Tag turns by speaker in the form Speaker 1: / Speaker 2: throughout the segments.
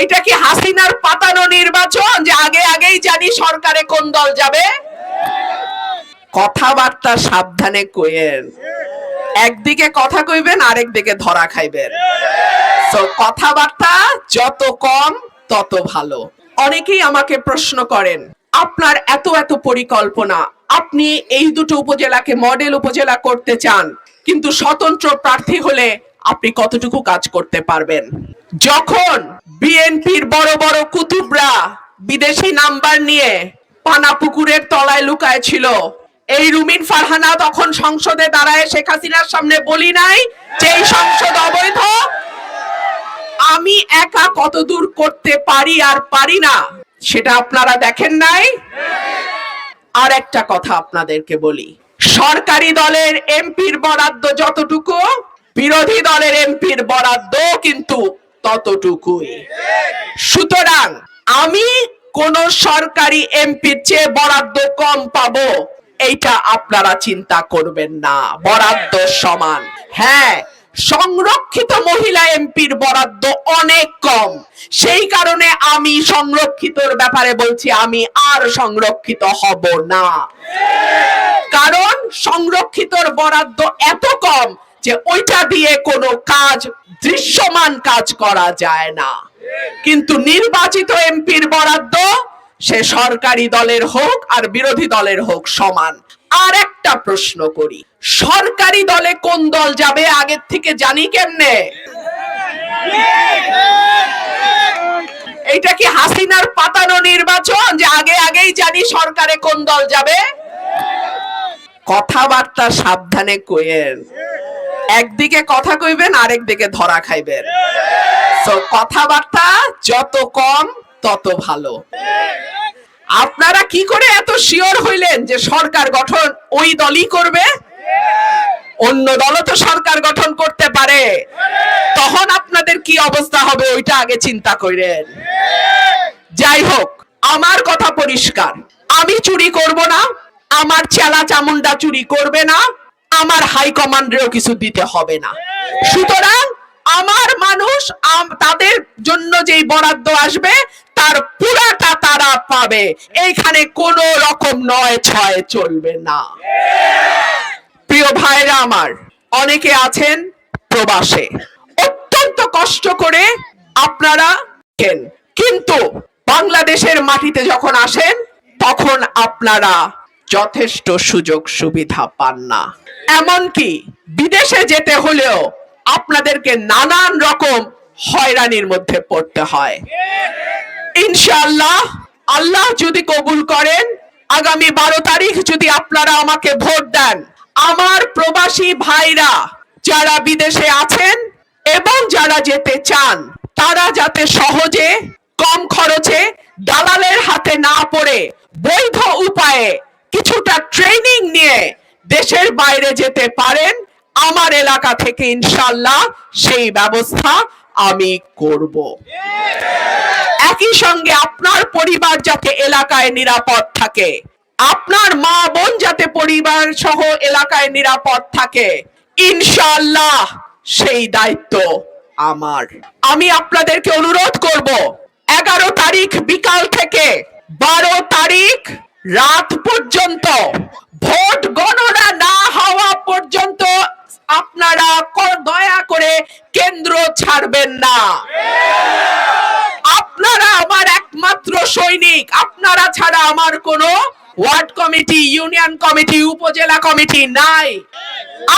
Speaker 1: এইটা কি হাসিনার পাতানো নির্বাচন যে আগে আগেই জানি সরকারে কোন দল যাবে? কথাবার্তা সাবধানে কইেন একদিকে কথা কইবেন আরেক দিকে ধরা খাইবেন। তো কথাবার্তা যত কম, তত ভালো। অনেকেই আমাকে প্রশ্ন করেন, আপনার এত এত পরিকল্পনা, আপনি এই দুটো উপজেলাকে মডেল উপজেলা করতে চান, কিন্তু স্বতন্ত্র প্রার্থী হলে আপনি কতটুকু কাজ করতে পারবেন? যখন বিএনপির বড় বড় কুতুবরা বিদেশি নাম্বার নিয়ে পানাপুকুরের তলায় লুকায় ছিল এই রুমিন ফারহানা তখন সংসদে দাঁড়ায় শেখ হাসিনার সামনে বলি নাই যে সংসদ অবৈধ। আমি একা কত দূর করতে পারি আর পারি না, সেটা আপনারা দেখেন নাই? আর একটা কথা আপনাদেরকে বলি, সরকারি দলের এমপির বরাদ্দ যতটুকু বিরোধী দলের এমপির বরাদ্দ কিন্তু ততটুকুই। সুতরাং আমি কোন সরকারি এমপির চেয়ে বরাদ্দ কম পাবো, এইটা আপনারা চিন্তা করবেন না। বরাদ্দ সমান। হ্যাঁ সংরক্ষিত মহিলা এমপির বরাদ্দ অনেক কম। সেই কারণে আমি সংরক্ষিতর ব্যাপারে বলছি, আমি আর সংরক্ষিত হব না। কারণ সংরক্ষিতর বরাদ্দ এত কম যে ওইটা দিয়ে কোনো কাজ, দৃশ্যমান কাজ করা যায় না। কিন্তু নির্বাচিত এমপির বরাদ্দ, সে সরকারি দলের হোক আর বিরোধী দলের হোক সমান। আর একটা প্রশ্ন করি, সরকারি দলে কোন দল যাবে আগের থেকে জানি কেমনে? এইটা কি হাসিনার পাতানো নির্বাচন, যে আগে আগেই জানি সরকারে কোন দল যাবে? কথাবার্তা সাবধানে কইেন একদিকে কথা কইবেন, আরেক দিকে ধরা খাইবেন। তো কথাবার্তা যত কম, তত ভালো। আপনারা কি করে এত শিওর হইলেন যে সরকার গঠন ওই দলই করবে? অন্য দলও তো সরকার গঠন করতে পারে। তখন আপনাদের কি অবস্থা হবে ওইটা আগে চিন্তা করেন। যাই হোক, আমার কথা পরিষ্কার। আমি চুরি করব না, আমার চেলা চামুন্ডা চুরি করবে না আমার হাই কমান্ডেরও কিছু দিতে হবে না। সুতরাং আমার মানুষ তাদের জন্য যেই বরাদ্দ আসবে, তার পুরাটা তারা পাবে। এইখানে কোনো রকম নয়, ছয় চলবে না। প্রিয় ভাইরা আমার, অনেকে আছেন প্রবাসে। অত্যন্ত কষ্ট করে আপনারা কিন্তু বাংলাদেশের মাটিতে যখন আসেন, তখন আপনারা যথেষ্ট সুযোগ সুবিধা পান না। এমনকি বিদেশে যেতে হলেও আপনাদেরকে নানান রকম হয়রানির মধ্যে পড়তে হয়। ইনশাআল্লাহ আল্লাহ যদি কবুল করেন, আগামী বারো তারিখ যদি আপনারা আমাকে ভোট দেন, আমার প্রবাসী ভাইরা যারা বিদেশে আছেন এবং যারা যেতে চান, তারা যাতে সহজে, কম খরচে, দালালের হাতে না পড়ে বৈধ উপায়ে কিছুটা ট্রেনিং নিয়ে দেশের বাইরে যেতে পারেন, আমার এলাকা থেকে ইনশাল্লাহ সেই ব্যবস্থা আমি করব। একই সঙ্গে আপনার পরিবার যাতে এলাকায় নিরাপদ থাকে, আপনার মা বোন যাতে পরিবার সহ এলাকায় নিরাপদ থাকে, ইনশাআল্লাহ সেই দায়িত্ব আমার। আমি আপনাদেরকে অনুরোধ করব, এগারো তারিখ বিকাল থেকে বারো তারিখ রাত পর্যন্ত, ভোট গণনা না হওয়া পর্যন্ত আপনারা দয়া করে কেন্দ্র ছাড়বেন না। আপনারা আমার একমাত্র সৈনিক, আপনারা ছাড়া আমার কোনো ward committee, union committee, upazila committee নাই।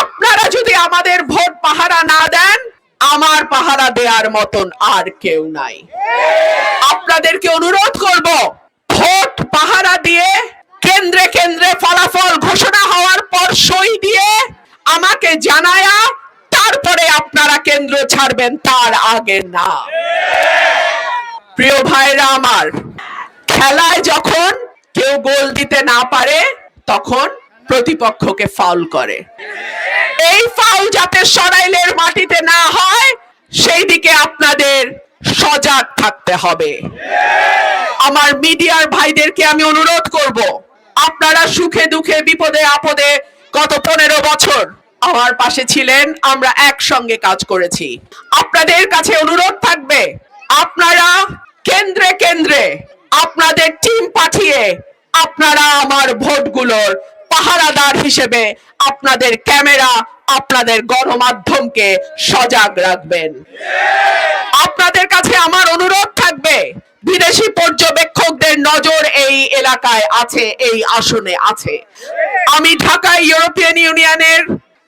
Speaker 1: আপনারা যদি আমাদের ভোট পাহারা না দেন, আমার পাহারা দেওয়ার মতন আর কেউ নাই। আপনাদেরকে অনুরোধ করব ভোট পাহারা দিয়ে কেন্দ্রে কেন্দ্রে ফলাফল ঘোষণা হওয়ার পর সই দিয়ে আমাকে জানায়া তারপরে আপনারা কেন্দ্র ছাড়বেন, তার আগে না। প্রিয় ভাইরা আমার, খেলায় যখন কেউ গোল দিতে না পারে, তখন প্রতিপক্ষকে ফাউল করে। এই ফাউল যাতে সরাইলের মাটিতে না হয় সেই দিকে আপনাদের সজাগ থাকতে হবে। আমার মিডিয়ার ভাইদেরকে আমি অনুরোধ করব, আপনারা সুখে দুঃখে বিপদে আপদে গত পনেরো বছর আমার পাশে ছিলেন, আমরা একসঙ্গে কাজ করেছি। আপনাদের কাছে অনুরোধ থাকবে, আপনারা কেন্দ্রে আপনাদের টিম পাঠিয়ে আপনারা আমার ভোটগুলোর পাহারাদার হিসেবে আপনাদের ক্যামেরা আপনাদের গণমাধ্যমকে সজাগ রাখবেন। আপনাদের কাছে আমার অনুরোধ থাকবে, বিদেশি পর্যবেক্ষকদের নজর এই এলাকায় আছে, এই আসনে আছে। আমি ঢাকায় ইউরোপিয়ান ইউনিয়নের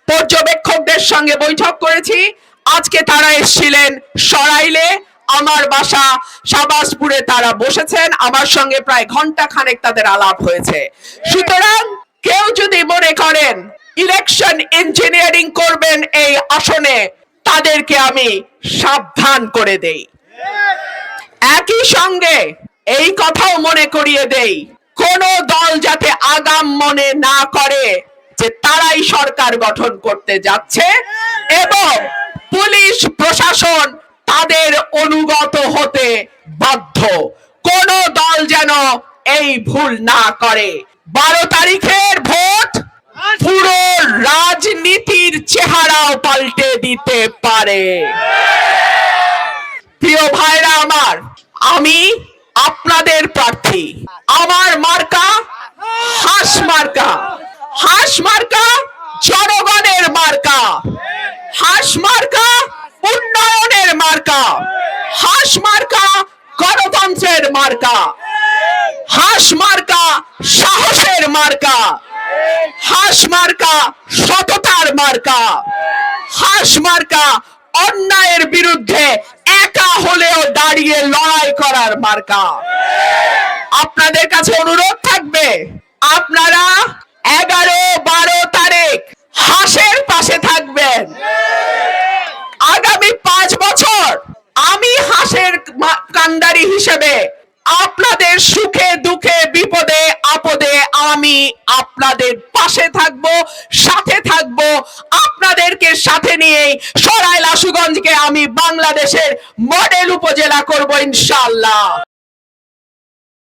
Speaker 1: পর্যবেক্ষকদের সঙ্গে বৈঠক করেছি। আজকে তারা এসেছিলেন সরাইলে, আমার বাসা শাবাসপুরে তারা বসেছেন, আমার সঙ্গে প্রায় ঘণ্টা খানেক তাদের আলাপ হয়েছে। সুতরাং কেউ যদি মনে করেন ইলেকশন ইঞ্জিনিয়ারিং করবেন এই আসনে, তাদেরকে আমি সাবধান করে দেই। একই সঙ্গে এই কথাও মনে করিয়ে দেই, কোন দল যাতে আগাম মনে না করে যে তারাই সরকার গঠন করতে যাচ্ছে এবং পুলিশ, প্রশাসন তাদের অনুগত হতে বাধ্য। কোন দল যেন এই ভুল না করে। বারো তারিখের ভোট পুরো রাজনীতির চেহারাও পাল্টে দিতে পারে। প্রিয় ভাইরা আমার, আমি আপনাদের প্রার্থী। আমার মার্কা হাঁস মার্কা। হাঁস মার্কা জনগণের মার্কা। হাঁস মার্কা উন্নয়নের মার্কা। হাঁস মার্কা গণতন্ত্রের মার্কা। হাঁস মার্কা, সাহসের মার্কা। হাঁস মার্কা, সততার মার্কা। হাঁস মার্কা, অন্যায়ের বিরুদ্ধে একা হলেও দাঁড়িয়ে লড়াই করার মার্কা। আপনাদের কাছে অনুরোধ থাকবে, আপনারা এগারো বারো তারিখ হাঁসের পাশে থাকবেন। আগামী পাঁচ বছর আমি হাঁসের কান্দারি হিসেবে আপনাদের সুখে, দুঃখে, বিপদে, আপদে আমি আপনাদের পাশে থাকব, সাথে থাকব। আপনাদেরকে সাথে নিয়েই সরাইল আশুগঞ্জকে আমি বাংলাদেশের মডেল উপজেলা করব, ইনশাআল্লাহ।